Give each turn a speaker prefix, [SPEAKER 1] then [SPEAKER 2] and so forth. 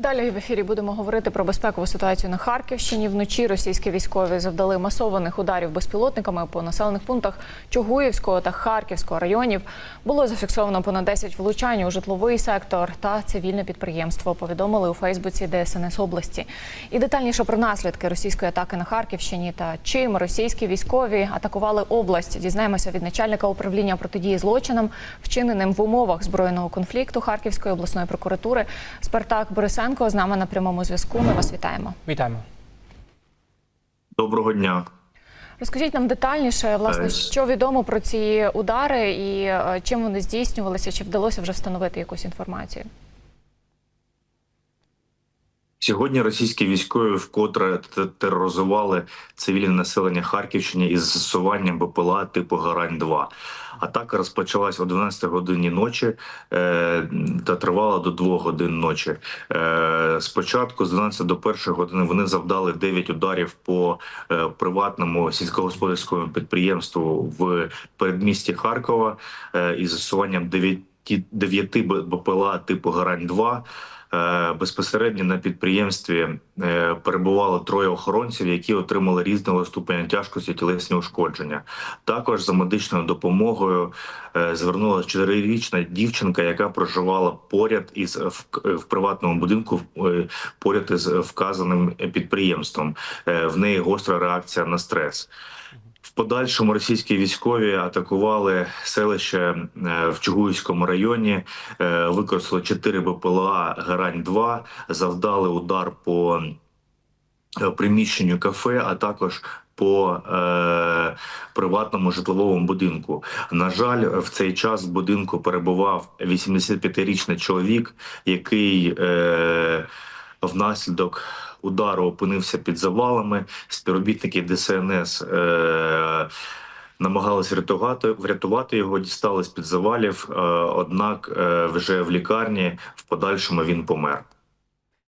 [SPEAKER 1] Далі в ефірі будемо говорити про безпекову ситуацію на Харківщині. Вночі російські військові завдали масованих ударів безпілотниками по населених пунктах Чугуївського та Харківського районів. Було зафіксовано понад 10 влучань у житловий сектор та цивільне підприємство. Повідомили у Фейсбуці ДСНС області. І детальніше про наслідки російської атаки на Харківщині та чим російські військові атакували область. Дізнаємося від начальника управління протидії злочинам, вчиненим в умовах збройного конфлікту Харківської обласної прокуратури. Спартак Борисенко з нами на прямому зв'язку. Ми вас вітаємо.
[SPEAKER 2] Вітаємо.
[SPEAKER 3] Доброго дня.
[SPEAKER 1] Розкажіть нам детальніше, власне,
[SPEAKER 3] Е,
[SPEAKER 1] що відомо про ці удари і е, чим вони здійснювалися, чи вдалося вже встановити якусь інформацію?
[SPEAKER 3] Сьогодні російські військові вкотре тероризували цивільне населення Харківщини із застосуванням БПЛА типу Гарань 2 Атака розпочалась о 12 годині ночі е, та тривала до 2 годин ночі. Е, спочатку з 12 до 1 години вони завдали 9 ударів по е, приватному сільськогосподарському підприємству в передмісті Харкова е, із засуванням 9 9 БПЛА типу Гарань 2 Е, безпосередньо на підприємстві е, перебувало троє охоронців, які отримали різного ступеня тяжкості тілесні ушкодження. Також за медичною допомогою е, звернулася чотирирічна дівчинка, яка проживала поряд із в, приватному будинку поряд із вказаним підприємством. В неї гостра реакція на стрес. В подальшому російські військові атакували селище е, в Чугуївському районі, е, використали 4 БПЛА Гарань 2 завдали удар по е, приміщенню кафе, а також по е, приватному житловому будинку. На жаль, в цей час в будинку перебував 85-річний чоловік, який е, внаслідок удару опинився під завалами. Співробітники ДСНС е, намагалися врятувати, врятувати його, дістали з під завалів. Е, однак, е, вже в лікарні в подальшому він помер.